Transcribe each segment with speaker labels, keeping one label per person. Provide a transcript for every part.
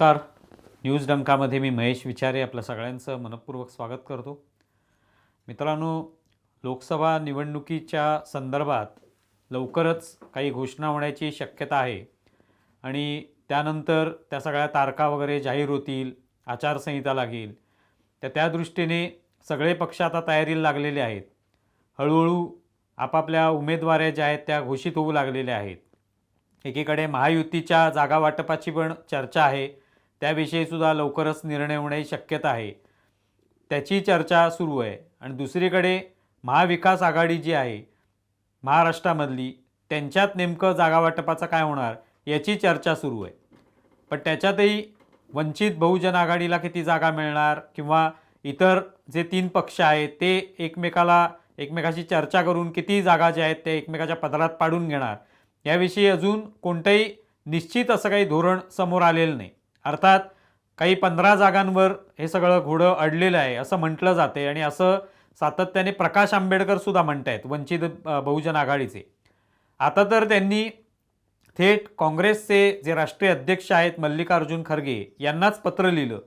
Speaker 1: नमस्कार. न्यूज डंकामध्ये मी महेश विचारे आपल्या सगळ्यांचं मनपूर्वक स्वागत करतो. मित्रांनो लोकसभा निवडणुकीच्या संदर्भात लवकरच काही घोषणा होण्याची शक्यता आहे आणि त्यानंतर त्या सगळ्या तारखा वगैरे जाहीर होतील आचारसंहिता लागेल. तर त्या दृष्टीने सगळे पक्ष आता तयारीला लागलेले आहेत. हळूहळू आपापल्या उमेदवाऱ्या ज्या आहेत त्या घोषित होऊ लागलेल्या आहेत. एकीकडे महायुतीच्या जागा वाटपाची पण चर्चा आहे. त्याविषयी सुद्धा लवकरच निर्णय होण्याची शक्यता आहे. त्याची चर्चा सुरू आहे. आणि दुसरीकडे महाविकास आघाडी जी आहे महाराष्ट्रामधली त्यांच्यात नेमकं जागावाटपाचं काय होणार याची चर्चा सुरू आहे. पण त्याच्यातही वंचित बहुजन आघाडीला किती जागा मिळणार किंवा इतर जे तीन पक्ष आहेत ते एकमेकाला एकमेकाशी चर्चा करून किती जागा ज्या आहेत ते एकमेकाच्या पदरात पाडून घेणार याविषयी अजून कोणतंही निश्चित असं काही धोरण समोर आलेलं नाही. अर्थात काही पंधरा जागांवर हे सगळं घोडं अडलेलं आहे असं म्हटलं जाते आणि असं सातत्याने प्रकाश आंबेडकर सुद्धा म्हणत आहेत वंचित बहुजन आघाडीचे. आता तर त्यांनी थेट काँग्रेसचे जे राष्ट्रीय अध्यक्ष आहेत मल्लिकार्जुन खरगे यांनाच पत्र लिहिलं.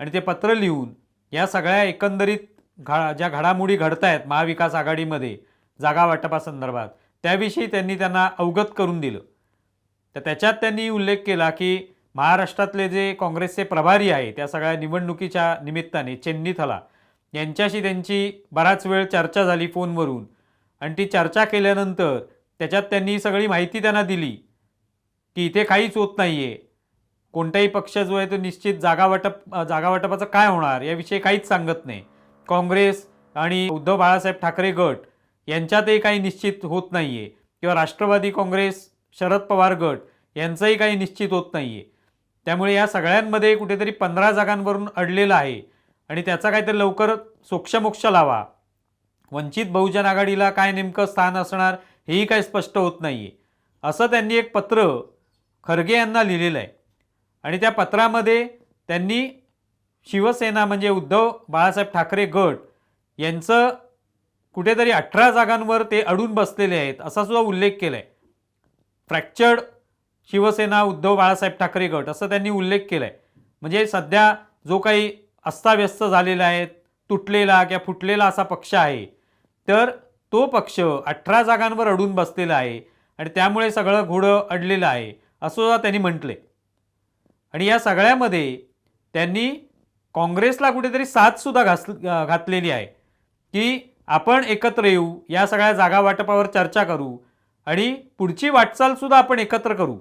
Speaker 1: आणि ते पत्र लिहून या सगळ्या एकंदरीत घा ज्या घडामोडी घडत आहेत महाविकास आघाडीमध्ये जागा वाटपासंदर्भात त्याविषयी त्यांनी त्यांना अवगत करून दिलं. तर त्याच्यात त्यांनी उल्लेख केला की महाराष्ट्रातले जे काँग्रेसचे प्रभारी आहे त्या सगळ्या निवडणुकीच्या निमित्ताने चेन्नीथला यांच्याशी त्यांची बराच वेळ चर्चा झाली फोनवरून. आणि ती चर्चा केल्यानंतर त्याच्यात त्यांनी सगळी माहिती त्यांना दिली की इथे काहीच होत नाही आहे कोणताही पक्ष जो आहे तो निश्चित जागावाटप जागावाटपाचं काय होणार याविषयी काहीच सांगत नाही. काँग्रेस आणि उद्धव बाळासाहेब ठाकरे गट यांच्यातही काही निश्चित होत नाही आहे किंवा राष्ट्रवादी काँग्रेस शरद पवार गट यांचंही काही निश्चित होत नाही आहे त्यामुळे या सगळ्यांमध्ये कुठेतरी पंधरा जागांवरून अडलेलं आहे. आणि त्याचा काहीतरी लवकर सोक्षमोक्ष लावा. वंचित बहुजन आघाडीला काय नेमकं स्थान असणार हेही काही स्पष्ट होत नाही आहे असं त्यांनी एक पत्र खरगे यांना लिहिलेलं आहे. आणि त्या पत्रामध्ये त्यांनी शिवसेना म्हणजे उद्धव बाळासाहेब ठाकरे गट यांचं कुठेतरी अठरा जागांवर ते अडून बसलेले आहेत असा सुद्धा उल्लेख केला आहे फ्रॅक्चर्ड शिवसेना उद्धव बाळासाहेब ठाकरे गट असं त्यांनी उल्लेख केला आहे म्हणजे सध्या जो काही अस्ताव्यस्त झालेला आहे तुटलेला किंवा फुटलेला असा पक्ष आहे तर तो पक्ष अठरा जागांवर अडून बसलेला आहे आणि त्यामुळे सगळं घोडं अडलेलं आहे असं त्यांनी म्हटले आणि या सगळ्यामध्ये त्यांनी काँग्रेसला कुठेतरी साथसुद्धा घास घातलेली आहे की आपण एकत्र येऊ या सगळ्या जागा वाटपावर चर्चा करू आणि पुढची वाटचालसुद्धा आपण एकत्र करू.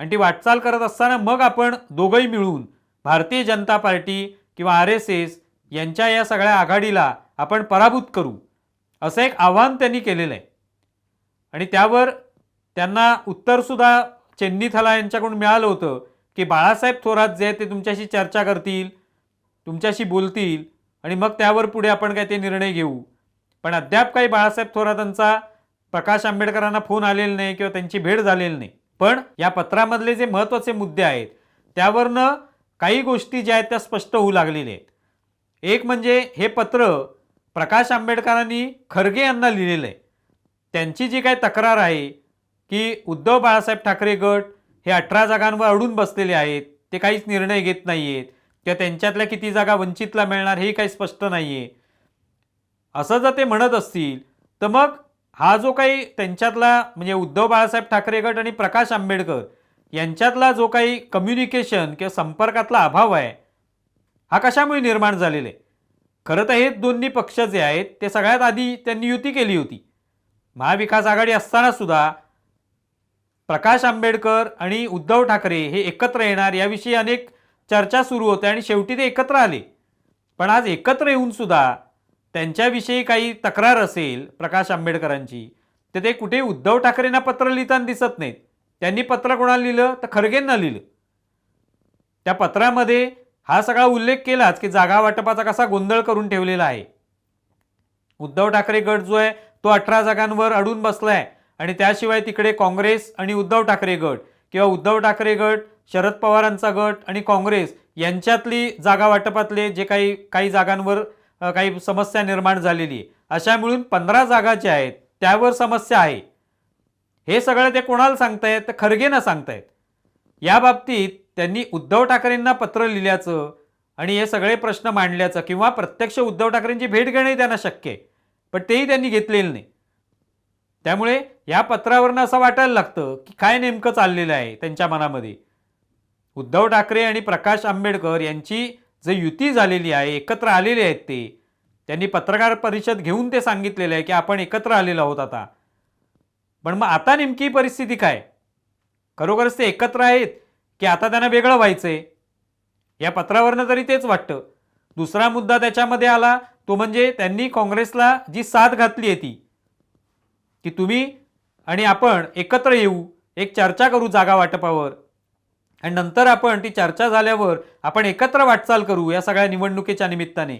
Speaker 1: आणि ती वाटचाल करत असताना मग आपण दोघंही मिळून भारतीय जनता पार्टी किंवा आर एस एस यांच्या या सगळ्या आघाडीला आपण पराभूत करू असं एक आव्हान त्यांनी केलेलं आहे. आणि त्यावर त्यांना उत्तरसुद्धा चेन्नीथला यांच्याकडून मिळालं होतं की बाळासाहेब थोरात जे ते तुमच्याशी चर्चा करतील तुमच्याशी बोलतील आणि मग त्यावर पुढे आपण काय ते निर्णय घेऊ. पण अद्याप काही बाळासाहेब थोरातांचा प्रकाश आंबेडकरांना फोन आलेला नाही किंवा त्यांची भेट झालेली नाही. पण या पत्रामधले जे महत्त्वाचे मुद्दे आहेत त्यावरनं काही गोष्टी ज्या आहेत त्या स्पष्ट होऊ लागलेल्या आहेत. एक म्हणजे हे पत्र प्रकाश आंबेडकरांनी खरगे यांना लिहिलेलं आहे. त्यांची जी काही तक्रार आहे की उद्धव बाळासाहेब ठाकरे गट हे अठरा जागांवर अडून बसलेले आहेत ते काहीच निर्णय घेत नाही आहेत किंवा त्यांच्यातल्या किती जागा वंचितला मिळणार हेही काही स्पष्ट नाही आहे असं जर ते म्हणत असतील तर मग हा जो काही त्यांच्यातला म्हणजे उद्धव बाळासाहेब ठाकरे गट आणि प्रकाश आंबेडकर यांच्यातला जो काही कम्युनिकेशन किंवा संपर्कातला अभाव आहे हा कशामुळे निर्माण झालेला आहे? खरं तर हे दोन्ही पक्ष जे आहेत ते सगळ्यात आधी त्यांनी युती केली होती. महाविकास आघाडी असताना सुद्धा प्रकाश आंबेडकर आणि उद्धव ठाकरे हे एकत्र येणार याविषयी अनेक चर्चा सुरू होत्या आणि शेवटी ते एकत्र आले. पण आज एकत्र येऊन सुद्धा त्यांच्याविषयी काही तक्रार असेल प्रकाश आंबेडकरांची तर ते कुठे उद्धव ठाकरेंना पत्र लिहिताना दिसत नाहीत. त्यांनी पत्र कोणाला लिहिलं? तर खरगेंना लिहिलं. त्या पत्रामध्ये हा सगळा उल्लेख केलाच की जागा वाटपाचा कसा गोंधळ करून ठेवलेला आहे. उद्धव ठाकरे गट जो आहे तो अठरा जागांवर अडून बसलाय आणि त्याशिवाय तिकडे काँग्रेस आणि उद्धव ठाकरे गट किंवा उद्धव ठाकरे गट शरद पवारांचा गट आणि काँग्रेस यांच्यातली जागा वाटपातले जे काही काही जागांवर काही समस्या निर्माण झालेली आहे. अशा मिळून पंधरा जागा ज्या आहेत त्यावर समस्या आहे. हे सगळं ते कोणाला सांगतायत? तर खरगेंना सांगतायत. या बाबतीत त्यांनी उद्धव ठाकरेंना पत्र लिहिल्याचं आणि हे सगळे प्रश्न मांडल्याचं किंवा प्रत्यक्ष उद्धव ठाकरेंची भेट घेणे त्यांना शक्य आहे. पण तेही त्यांनी घेतलेलं नाही. त्यामुळे या पत्रावरनं असं वाटायला लागतं की काय नेमकं चाललेलं आहे त्यांच्या मनामध्ये. उद्धव ठाकरे आणि प्रकाश आंबेडकर यांची जे युती झालेली आहे एकत्र आलेले आहेत ते त्यांनी पत्रकार परिषद घेऊन ते सांगितलेलं आहे की आपण एकत्र आलेलो आहोत आता. पण मग आता नेमकी परिस्थिती काय? खरोखरच ते एकत्र आहेत की आता त्यांना वेगळं व्हायचं आहे या पत्रावरनं तरी तेच वाटतं. दुसरा मुद्दा त्याच्यामध्ये आला तो म्हणजे त्यांनी काँग्रेसला जी साथ घातली आहे ती की तुम्ही आणि आपण एकत्र येऊ एक चर्चा करू जागा वाटपावर. आणि नंतर आपण ती चर्चा झाल्यावर आपण एकत्र वाटचाल करू या सगळ्या निवडणुकीच्या निमित्ताने.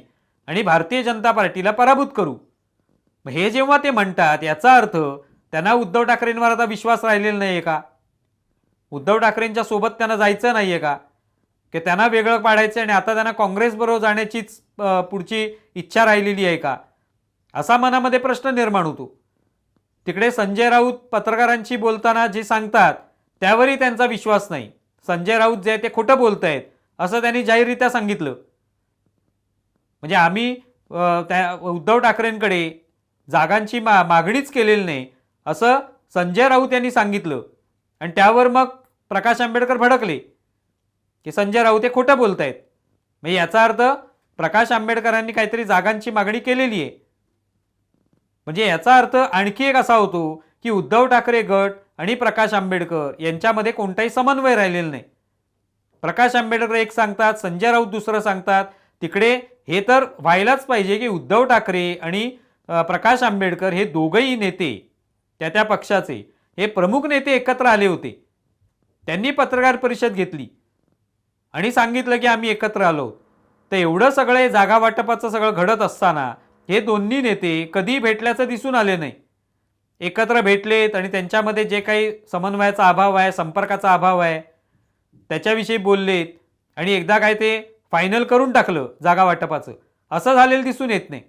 Speaker 1: आणि भारतीय जनता पार्टीला पराभूत करू. मग हे जेव्हा ते म्हणतात याचा अर्थ त्यांना उद्धव ठाकरेंवर आता विश्वास राहिलेला नाही आहे का? उद्धव ठाकरेंच्या सोबत त्यांना जायचं नाही आहे का? की त्यांना वेगळं पाडायचं आणि आता त्यांना काँग्रेसबरोबर जाण्याचीच पुढची इच्छा राहिलेली आहे का? असा मनामध्ये प्रश्न निर्माण होतो. तिकडे संजय राऊत पत्रकारांशी बोलताना जे सांगतात त्यावरही त्यांचा विश्वास नाही. संजय राऊत जे आहे ते खोटं बोलत आहेत असं त्यांनी जाहीररित्या सांगितलं. म्हणजे आम्ही त्या उद्धव ठाकरेंकडे जागांची मा मागणीच केलेली नाही असं संजय राऊत यांनी सांगितलं. आणि त्यावर मग प्रकाश आंबेडकर भडकले की संजय राऊत हे खोटं बोलत आहेत म्हणजे याचा अर्थ प्रकाश आंबेडकरांनी काहीतरी जागांची मागणी केलेली आहे. म्हणजे याचा अर्थ आणखी एक असा होतो की उद्धव ठाकरे गट आणि प्रकाश आंबेडकर यांच्यामध्ये कोणताही समन्वय राहिलेला नाही. प्रकाश आंबेडकर एक सांगतात संजय राऊत दुसरं सांगतात. तिकडे हे तर व्हायलाच पाहिजे की उद्धव ठाकरे आणि प्रकाश आंबेडकर हे दोघंही नेते त्या त्या पक्षाचे हे प्रमुख नेते एकत्र आले होते. त्यांनी पत्रकार परिषद घेतली आणि सांगितलं की आम्ही एकत्र आलो. तर एवढं सगळं जागा वाटपाचं सगळं घडत असताना हे दोन्ही नेते कधी भेटल्याचं दिसून आले नाही. एकत्र भेटलेत आणि त्यांच्यामध्ये जे काही समन्वयाचा अभाव आहे संपर्काचा अभाव आहे त्याच्याविषयी बोललेत आणि एकदा काय ते फायनल करून टाकलं जागा वाटपाचं. असं झालेलं दिसून येत नाही.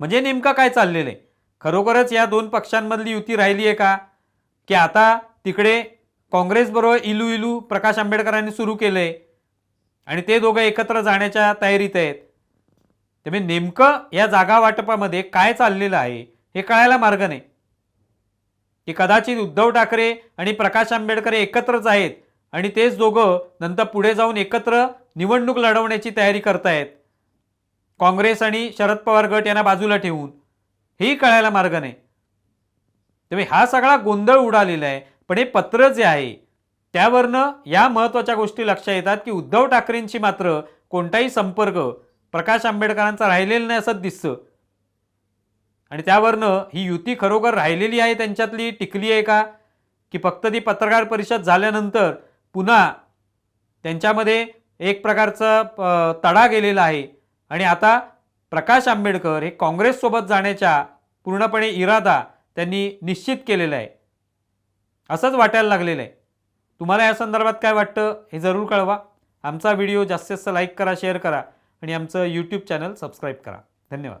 Speaker 1: म्हणजे नेमकं काय चाललेलं आहे? खरोखरच या दोन पक्षांमधली युती राहिली आहे का? की आता तिकडे काँग्रेसबरोबर इलू इलू प्रकाश आंबेडकरांनी सुरू केलं आहे आणि ते दोघं एकत्र जाण्याच्या तयारीत आहेत. त्यामुळे म्हणजे नेमकं या जागा वाटपामध्ये काय चाललेलं आहे हे कळायला मार्ग नाही. की कदाचित उद्धव ठाकरे आणि प्रकाश आंबेडकर हे एकत्रच आहेत आणि तेच दोघं नंतर पुढे जाऊन एकत्र निवडणूक लढवण्याची तयारी करतायत. काँग्रेस आणि शरद पवार गट यांना बाजूला ठेवून. हेही कळायला मार्ग नाही. त्यामुळे हा सगळा गोंधळ उडालेला आहे. पण हे पत्र जे आहे त्यावरनं या महत्त्वाच्या गोष्टी लक्षात येतात की उद्धव ठाकरेंची मात्र कोणताही संपर्क प्रकाश आंबेडकरांचा राहिलेला नाही असं दिसतं. आणि त्यावरनं ही युती खरोखर राहिलेली आहे त्यांच्यातली टिकली आहे का? की फक्त ती पत्रकार परिषद झाल्यानंतर पुन्हा त्यांच्यामध्ये एक प्रकारचा तडा गेलेला आहे. आणि आता प्रकाश आंबेडकर हे काँग्रेससोबत जाण्याच्या पूर्णपणे इरादा त्यांनी निश्चित केलेला आहे. असंच वाटायला लागलेलं आहे. तुम्हाला या संदर्भात काय वाटतं हे जरूर कळवा. आमचा व्हिडिओ जास्तीत जास्त लाईक करा शेअर करा आणि आमचं यूट्यूब चॅनल सबस्क्राईब करा. धन्यवाद.